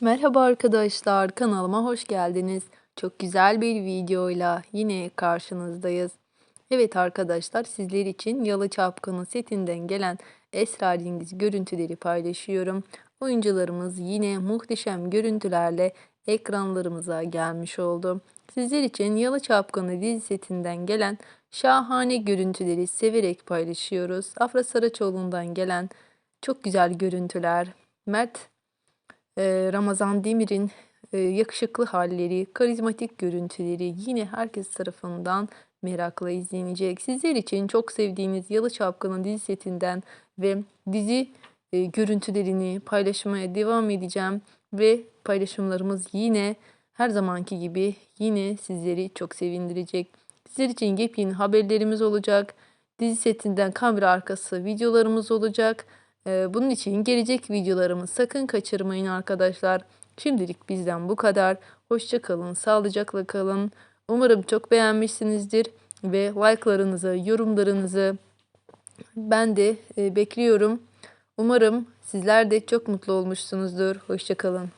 Merhaba arkadaşlar, kanalıma hoş geldiniz. Çok güzel bir videoyla yine karşınızdayız. Evet arkadaşlar, sizler için Yalı Çapkını setinden gelen esrarengiz görüntüleri paylaşıyorum. Oyuncularımız yine muhteşem görüntülerle ekranlarımıza gelmiş oldu. Sizler için Yalı Çapkını dizi setinden gelen şahane görüntüleri severek paylaşıyoruz. Afra Saraçoğlu'ndan gelen çok güzel görüntüler. Mert Ramazan Demir'in eee, yakışıklı halleri, karizmatik görüntüleri yine herkes tarafından merakla izlenecek. Sizler için çok sevdiğiniz Yalı Çapkını dizi setinden ve dizi eee, görüntülerini paylaşmaya devam edeceğim ve paylaşımlarımız yine her zamanki gibi yine sizleri çok sevindirecek. Sizler için yepyeni haberlerimiz olacak. Dizi setinden kamera arkası videolarımız olacak. Ee, bunun için gelecek videolarımı sakın kaçırmayın arkadaşlar. Şimdilik bizden bu kadar. Hoşça kalın, sağlıcakla kalın. Umarım çok beğenmişsinizdir ve like'larınızı, yorumlarınızı ben de e, bekliyorum. Umarım sizler de çok mutlu olmuşsunuzdur. Hoşça kalın.